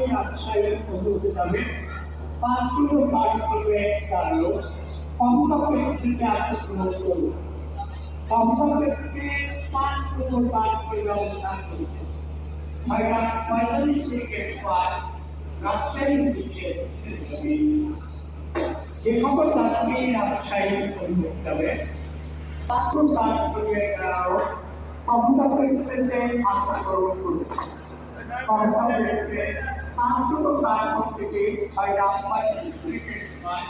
আপনি আশ্রয়ের অনুমতি যাবে। পাঁচ কিলো পাঁচ কিলো এক কালো কমপক্ষে প্রমাণ করুন কমপক্ষে পাঁচ কিলো পাঁচ কিলো অবস্থান করেছে। পঁয়তাল্লিশ থেকে রাজশাহীর দিকে যে অনুমতি যাবে। পাঁচ পাঁচ কিলো এগারো কমপক্ষে আশা করুন Sanskrit diagnosticated by Rampal is treated by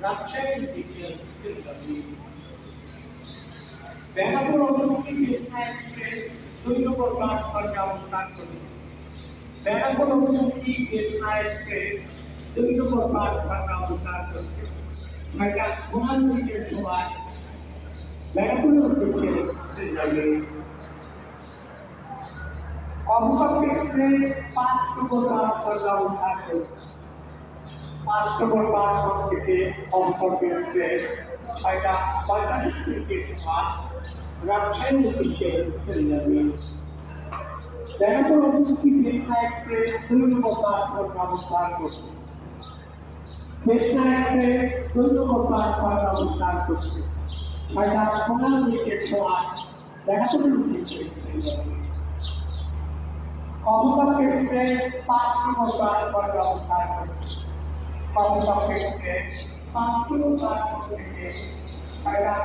Russian teacher Therefore, also teaches and says, Surya Prakash Parjamustan Sudhi. Therefore, also teaches and says, Surya Prakash Parjamustan Sudhi. But as one teacher to us, Therefore, also teaches and says, কমপক্ষে পাঁচ নম্বর প্ল্যাটফর্মে অবস্থান করবে পাঁচ নম্বর platform থেকে কমপক্ষে ছয়টা পঁয়তাল্লিশ মিনিটের সময় রাজশাহী দিকে চলে যাবে। দিকে চলে যাবে। কমপক্ষে এক্সপ্রেস পাঁচ নম্বর প্ল্যাটফর্মে অবস্থান করছে কমপক্ষে এক্সপ্রেস পাঁচ নম্বর প্ল্যাটফর্ম থেকে ছয়টা